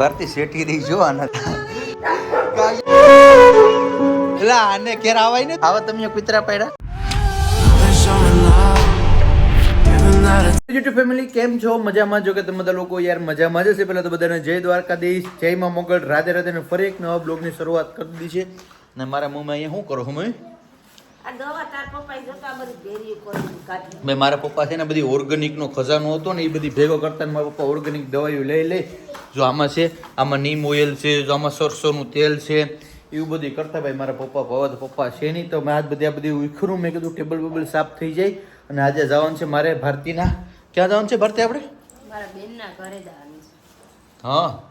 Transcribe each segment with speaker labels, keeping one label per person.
Speaker 1: ભારતી શેઠી રહી જો એલા આને ઘેર આવાય ને આવા તમે કુતરા પાડ્યા? યુટ્યુબ ફેમિલી કેમ છો? મજામાં? જો કે તમે બધા લોકો યાર મજામાં જ હશે. પહેલા તો બધાને જય દ્વારકાધીશ, જય માં મોગલ રાધે રાધે ને ફરી એક નવા બ્લોગની શરૂઆત કરી દીધી છે. ને મારા મોંમાં અહીંયા શું કરો હું મેં મારા પપ્પા છે ને બધી ઓર્ગેનિકનો ખજાનો હતો ને એ બધી ભેગો કરતા ને મારા પપ્પા ઓર્ગેનિક દવાઈઓ લઈ લે. જો આમાં છે આમાં નીમ ઓઇલ છે જો આમાં સરસોનું તેલ છે એવું બધી કરતા ભાઈ મારા પપ્પા ભવા પપ્પા છે નહીં. તો મેં આજ બધી આ બધી ઉખરું મેં કીધું ટેબલ બેબલ સાફ થઈ જાય અને આજે જવાનું છે મારે ભારતીના. ક્યાં જવાનું છે ભારતી આપણે?
Speaker 2: મારા બેનના ઘરે જવાનું છે.
Speaker 1: હા.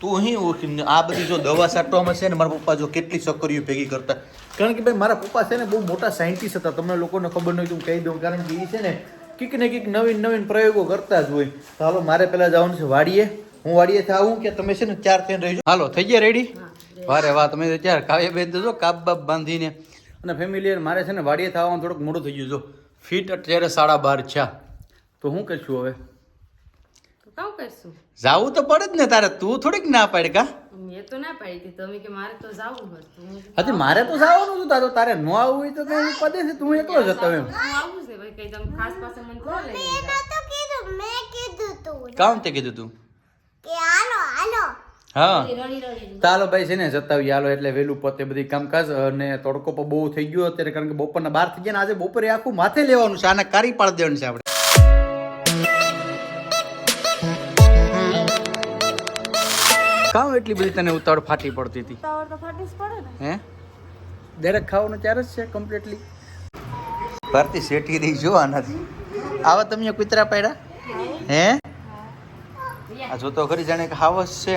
Speaker 1: તું અહીં ઓળખી આ બધી જો દવા છાંટવામાં છે ને મારા પપ્પા જો કેટલી સક્કરીઓ ભેગી કરતા. કારણ કે ભાઈ મારા પપ્પા છે ને બહુ મોટા સાયન્ટિસ્ટ હતા. તમને લોકોને ખબર નહીં હું કહી દઉં. કારણ કે એ છે ને કંઈક ને કંઈક નવીન નવીન પ્રયોગો કરતા જ હોય. તો હાલો મારે પહેલાં જવાનું છે વાડીએ. હું વાડીએ આવું કે તમે છે ને ચાર થઈને રહીજો. હાલો થઈ ગયા રેડી વારે વાહ તમે ચાર કાવ્ય બેન તો જો કાપ બાપ બાંધીને. અને ફેમિલી મારે છે ને વાડીએ થવાનું થોડુંક મોડું થઈ ગયું. જો ફીટ અત્યારે સાડા બાર છે. તો હું કહીશું હવે?
Speaker 2: તો કરશું?
Speaker 1: જાવું તો પડે જ ને તારે. તું થોડીક ના પાડ કા?
Speaker 2: મેં તો ના પાડી હતી. તમે કે મારે તો જાવું હતું. હું
Speaker 1: મારે તો જવાનું હતું. તારે તારે ન આવવું હોય તો કઈ પદે છે? તું એકલો જ હતો એમ.
Speaker 2: આવું છે ભાઈ. કઈ તમે ખાસ પાસે મને કો લઈ
Speaker 3: તો કીધું. મેં કીધું તું.
Speaker 1: કામ તે કીધું તું?
Speaker 3: કે હાલો હાલો.
Speaker 1: હા.
Speaker 2: રડી રડી
Speaker 1: ચાલો ભાઈ છે ને જતાવી. હાલો એટલે વહેલું પોતે બધી કામકાજ અને તડકો પણ બહુ થઈ ગયો અત્યારે. કારણ કે બપોરના બાર થઈ ગયા ને આજે બપોરે આખું માથે લેવાનું છે. આને કારી પાડી દેવાનું છે આપણે. કામ એટલી બધી તને ઉતાવળ ફાટી પડતી હતી.
Speaker 2: ઉતાવળ તો ફાટી જ પડે ને.
Speaker 1: હે? દરેક ખાવાનું ચાર જ છે કમ્પ્લીટલી ભારતી શેઠી રહી જો આનાથી આવા તમે કૂતરા પાડ્યા? હે? આ જોતો ખરી જાણે કે હાવસ છે.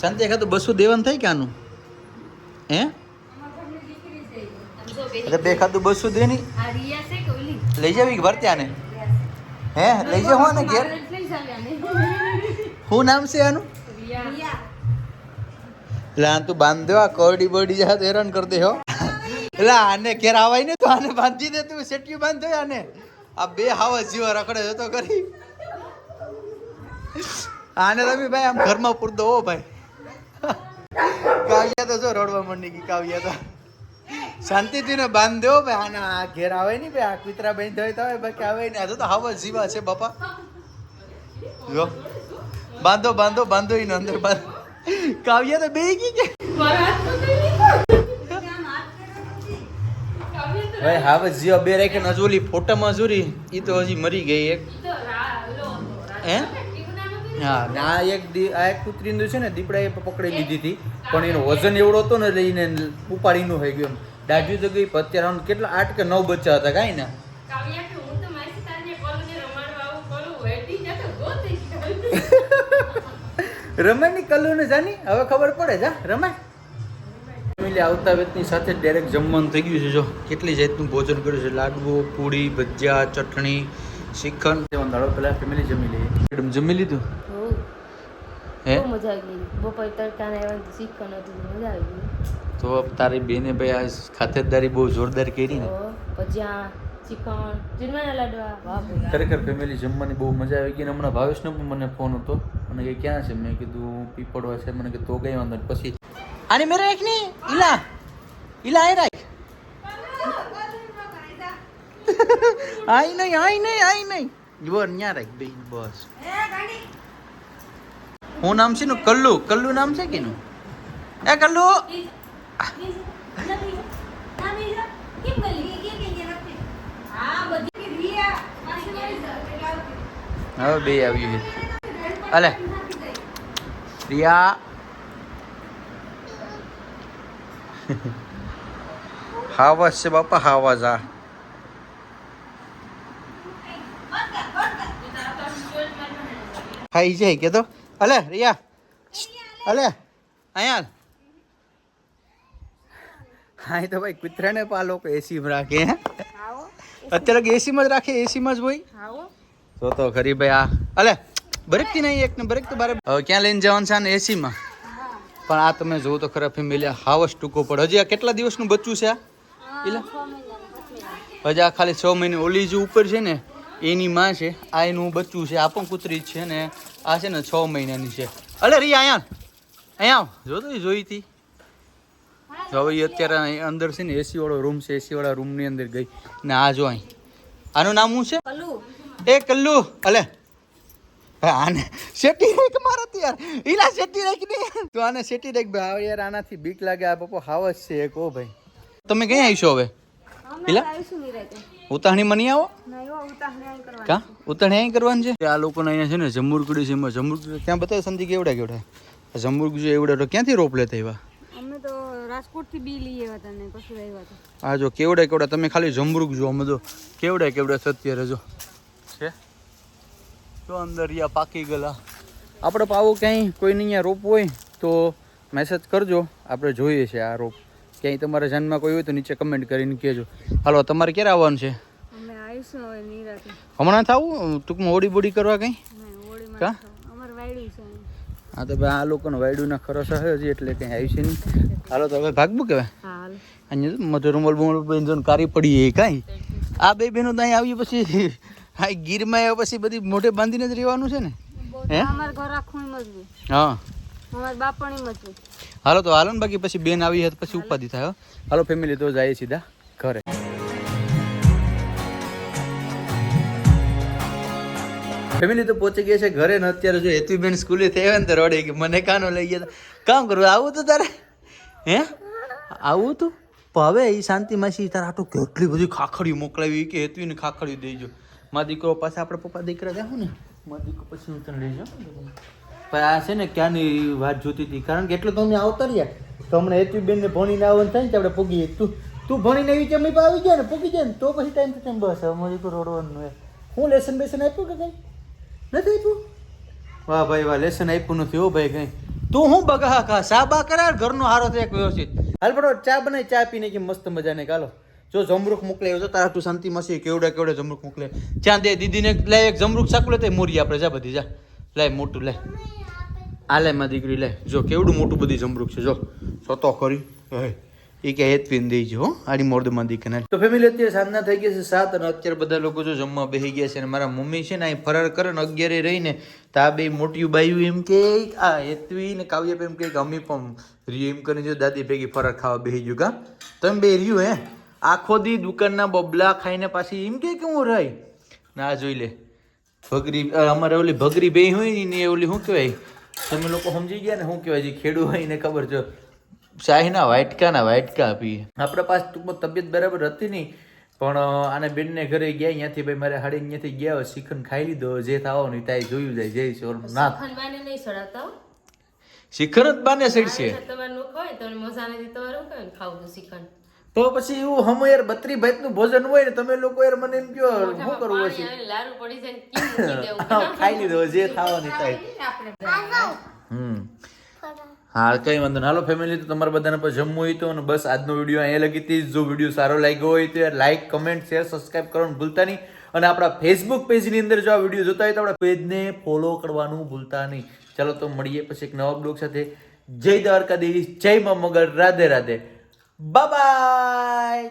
Speaker 1: સંતે ખાતું બસો દેવાનું થાય કે આનું? હે? એટલે બે ખાતું બસો દે
Speaker 2: ઓલી?
Speaker 1: લઈ જાવી ભરતી આને? હે? લઈ જાવ ને ઘેર. શું નામ છે આનું? એટલે આ હેરાન કરી દે હો. ઘેર આવાય ને તો, આને બાંધી આને. આ રખડે તો આને રમી ભાઈ આમ ઘરમાં પૂરતો હો ભાઈ. કાવ્યા તો જો રડવા માંડી ગઈ, કાવ્યા તો. શાંતિથી ને બાંધ દો ભાઈ, આને આ ઘેર આવે નહીં ભાઈ, આ કુતરા બાંધ હોય તો આવે બાકી નહીં. આ તો હવા જીવા છે, બાપા. જો. બાંધો બાંધો બાંધો એને અંદર બાંધો. કાવ્યા તો બે ગઈ કે? ભાઈ હવે જીઓ બે રાખે ને હજુ ઓલી ફોટામાં જોરી એ તો હજી મરી ગઈ એક. હે? હા ને આ એક દી આ એક કૂતરીનું છે ને દીપડાએ પકડી લીધી હતી. પણ એનો વજન એવડો હતો ને લઈને ઉપાડીનું ઉપાડી નું થઈ ગયું એમ. દાઢી તો ગઈ અત્યારે કેટલા આઠ કે નવ બચ્ચા હતા કાંઈ ને. રમાયની કલ્લુ ને જાની? હવે ખબર પડે જા રમે ફેમિલી આવતા વેતની સાથે ડાયરેક્ટ જમવાનું થઈ ગયું છે જો. કેટલી જાતનું ભોજન કર્યું છે? લાડવો પૂરી ભજીયા ચટણી શ્રીખંડ. દાડો પહેલા ફેમિલી જમી લઈએ. મેડમ જમી લીધું? હે.
Speaker 2: મજા આવી ગઈ. બપોર તડકાને આવ્યા ને શીખવાનું હતું મજા આવી ગઈ.
Speaker 1: તો તારી બેને ભાઈ આ ખાતરદારી બહુ જોરદાર કરી ને.
Speaker 2: ભજીયા ચિકન ચીરમાના લાડવા.
Speaker 1: ખરેખર ફેમિલી જમવાની બહુ મજા આવી ગઈ હમણાં ભાવેશનો પણ મને ફોન હતો. અને કે ક્યાં છે? મેં કીધું પીપળો છે. મને કે તો ગઈ વાંધો નહીં. પછી આને મેરે રાખની? ઈલા. ઈલા આય રાખ. આઈ નહીં આઈ નહીં આઈ નહીં. બોર ન્યા રાખ બે બસ. હું નામ છે નું કલ્લુ. કલ્લુ નામ છે કે નું એ કલ્લુ. હવે બે આવ્યું છે અલે રિયા હાવસ છે બાપા હાવસ આ ખાઈ જાય કે તો અલે રિયા અલે અહીંયા હા તો ભાઈ કૂતરાને પા લોકો એસીમાં રાખે હે અત્યારે એસીમાં જ રાખે એસીમાં જ
Speaker 2: ભાઈ
Speaker 1: તો તો ખરી ભાઈ આ અલે બ્રેકથી નહીં એક ને બ્રેક તો બારે. હવે ક્યાં લઈને જવાનું છે ને એસીમાં પણ આ તમે જોવો તો ખરા ફેમિલી હાવસ ટૂંકો પડે. હજી આ કેટલા દિવસનું બચ્ચું છે આ? એલા હજી આ ખાલી છ મહિને ઓલી જે ઉપર છે ને એની માં છે. આ એનું બચ્ચું છે આ પણ કૂતરી છે ને આ છે ને છ મહિનાની છે. અલે રી અહીંયા અહીંયા આવ. જો તો જોઈ હતી. હવે અત્યારે અહીં અંદર છે ને એસી વાળો રૂમ છે એસી વાળા રૂમની અંદર ગઈ. ને આ જો અહીં. આનું નામ શું છે?
Speaker 2: કલ્લુ.
Speaker 1: એ કલ્લુ. અલે. આને શેટી રેક મારત યાર. ઈલા શેટી રેક ને. તો આને શેટી રેક ભાઈ? હવે યાર આનાથી બીક લાગે આ બપો હાવસ છે એક ઓ ભાઈ. તમે ક્યાં આવીશો હવે? ઈલા? ઉતાહણી માં નહીં આવો? કા? ઉતાહણી અહીં કરવાનું છે? આ લોકોને અહીંયા છે ને જમુરકુડી છે એમાં જમુરકુડી ત્યાં બતાવે સંધી કેવડા કેવડા આ જમુરકુડી એવડા તો ક્યાંથી રોપ લેતા એવા
Speaker 4: અમે તો રાજકોટથી બી હતા ને પછી આવ્યા હતા.
Speaker 1: આ જો કેવડા કેવડા તમે ખાલી જમરૂક જો અમે જો કેવડા કેવડા છે અત્યારે જો. છે? તો અંદર યા પાકી ગયેલા. આપણે પાવો ક્યાંય કોઈને અહીંયા રોપ હોય તો મેસેજ કરજો. આપણે જોઈએ છે આ રોપ. ક્યાંય તમારા જાનમાં કોઈ હોય તો નીચે કમેન્ટ કરીને કહેજો. હાલો તમારે ક્યારે આવવાનું છે?
Speaker 4: અમે આવીશું હવે નિરાતે.
Speaker 1: હમણાં થાવું? ટૂંકમાં હોડી બોડી કરવા કંઈ? કા?
Speaker 4: અમારે વાયડું
Speaker 1: હા તો ભાઈ આ લોકોને વાયડુના ખરસ હશે હજી એટલે કંઈ આવી છે નહીં. હાલો તો હવે ભાગવું કહેવાય અહીંયા મધુર રૂમલ બુમલ બેન કારી પડી એ કાંઈ? આ બે બહેનો ત્યાં આવી પછી આ ગીરમાં એ પછી બધી મોઢે બાંધીને જ રહેવાનું છે ને? હે?
Speaker 4: અમાર ઘર આખું મજબૂત
Speaker 1: હા.
Speaker 4: અમાર બાપણ મજબૂત
Speaker 1: હાલો તો હાલો ને બાકી પછી બેન આવી હતી પછી ઉપાધિ થાય હાલો ફેમિલી તો જાય સીધા ઘરે. ફેમિલી તો પહોંચી ગયા છે ઘરે ને અત્યારે જો હેતુબેન સ્કૂલે થી આવ્યા ને તો રડે કે મને કાનો લઈ ગયા કામ કરવું આવું તું તારે? હે? આવું તું? હવે એ શાંતિ માસી તારે આટલું કેટલી બધી ખાખડીઓ મોકલાવી કે હેતુને ખાખડીઓ દેજો મારા દીકરો પાસે આપણે પપ્પા દીકરા જાઉં ને. મારા દીકરો પછી હું તને લઈ જાઉં પણ આ છે ને ક્યાંની વાત જોતી હતી? કારણ કે એટલું તમને આવતા રહ્યા. તો હમણાં એચવી બેનને ભણીને આવવાનું થાય ને આપણે પૂગીએ તું તું ભણીને એવી ચમી પર આવી ગયા ને પૂગી જાય ને. તો પછી ટાઈમ ટુ ટાઈમ બસ. હવે મારી દીકરો રોડવાનું હોય. હું લેસન બેસન આપ્યું કે કંઈ? નથી આપ્યું? વાહ ભાઈ વાહ લેસન આપ્યું નથી હો ભાઈ કઈ. તું હું બગા ખા? સાબા કરાર? ઘરનો હારો થાય એક વ્યવસ્થિત. હાલ બરો ચા બનાવી ચા પીને કે મસ્ત મજાને. કાલો જો જમરૂખ મોકલે જો તારા તું શાંતિ મસી કેવડા કેવડે જમરૂખ મોકલે. ત્યાં દે દીદીને લે એક જમરૂખ સાકલે તે મોરી આપણે જા બધી જા. લે મોટું લે. આ લે માં દીકરી લે. જો કેવડું મોટું બધી જમરૂખ છે જો. સતો ખરી. એ કે હેત પીને દઈ જો આડી મોરદમાં દીકને તો ફેમિલી અત્યારે સાંજના થઈ ગયા છે સાત અને અત્યારે બધા લોકો જો જમવા બેસી ગયા છે અને મારા મમ્મી છે ને અહીં ફરાર કરે ને અગિયારે રહીને તો આ બે મોટી બાયું એમ કે આ હેતવી ને કાવ્ય એમ કે અમે પણ રીયું એમ કરીને જો દાદી ભેગી ફરાર ખાવા બેસી ગયું કા? તમે બે રહ્યું હે? આખો દી દુકાનના બબલા ખાઈને પાછી એમ કે કે હું રહી ના જોઈ લે. ભગરી અમારે ઓલી ભગરી બે હોય ને એ ઓલી શું કહેવાય? તમે લોકો સમજી ગયા ને શું કહેવાય જે ખેડૂ હોય ને ખબર છો શાહીના વાટકાના વાટકા આપીએ. આપણા પાસે ટૂંકમાં તબિયત બરાબર હતી નહીં પણ આને બેનને ઘરે ગયા અહીંયાથી ભાઈ મારે હાડી અહીંયાથી ગયા હોય શિખંડ ખાઈ લીધો જે થાવો ને તાય જોયું જાય જય છે ના
Speaker 2: શ્રીખંડ નહીં
Speaker 1: જ બાને સડશે.
Speaker 2: તમારે નો ખવાય તમને મજા નથી તમારે ખાવું શ્રીખંડ
Speaker 1: તો પછી એવું હમ યાર બત્રી ભાઈ નું ભોજન હોય ને તમે લોકો યાર મને એમ કહો શું કરવું હશે? ખાઈ લીધો જે થાવો ને તાય
Speaker 2: આપણે બધા.
Speaker 1: હમ. હા કઈ વાંધો હાલો ફેમિલી તો તમારા બધાને પર જમવું હોય તો બસ આજનો વીડિયો અહીંયા લગી હતી. જો વીડિયો સારો લાગ્યો હોય તો લાઈક કમેન્ટ શેર સબસ્ક્રાઈબ કરવાનું ભૂલતા નહીં. અને આપણા ફેસબુક પેજની અંદર જો આ વીડિયો જોતા હોય તો આપણા પેજને ફોલો કરવાનું ભૂલતા નહીં. ચાલો તો મળીએ પછી એક નવા બ્લોગ સાથે. જય દ્વારકાધીશ જય મા મગર. રાધે રાધે. બાય